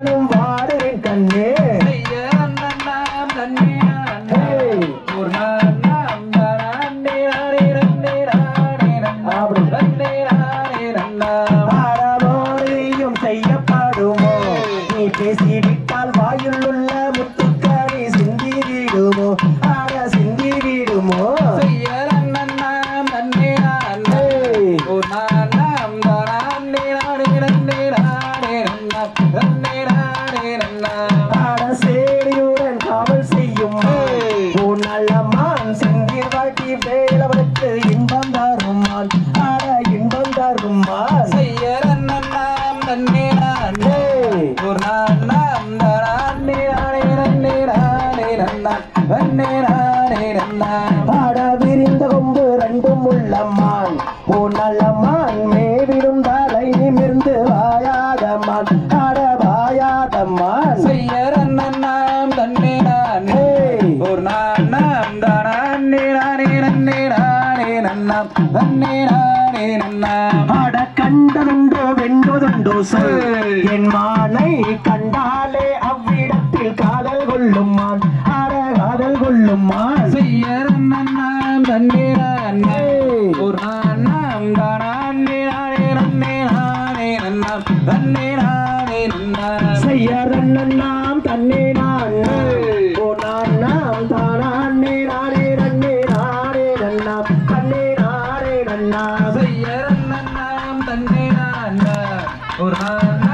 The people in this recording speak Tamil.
வாடுறேன் கண்ணே. செய்யப்படுமோ நீ பேசிவிட்டால் வாயில் உள்ள ஆட சேடியுடன் காவல் செய்யும். உன் நல்லம்மான் செந்தில் வாட்டி வேலவனுக்கு இன்பம் தருமான் ஆட இன்பம் தருமான் ஏய். ஆட விரிந்த கொம்பு ரெண்டும் உள்ளம்மான். உன் நல்லம்மான் மேவிடும் தலை நிமிர்ந்து வாயாதம்மான். ஆட சாயாதம்மா செய்யற நாம் தன்னே நானே. ஒரு நான் நாம் தானே நானே நன்னே நானே நன்னாம் நன்னே நானே நன்னாம். ஆட கண்டதுண்டோ வென்றதுண்டோ சொல். என் மானை கண்டாலே அவ்விடத்தில் காதல் கொள்ளும் மான் ஆட காதல் கொள்ளும் மான் செய்யற நாம் தன்னே நானே. ஒரு நான் தானே நன்னே நானே நன்னாம் நன்னே நான் நாம் தன்னே நான் ஓ நான் நாம் தானே? நானே நன்னே நானே நன்னாம் தன்னே நானே நன்னா. செய்ய நன்னாம் தன்னே நான் ஒரு நான்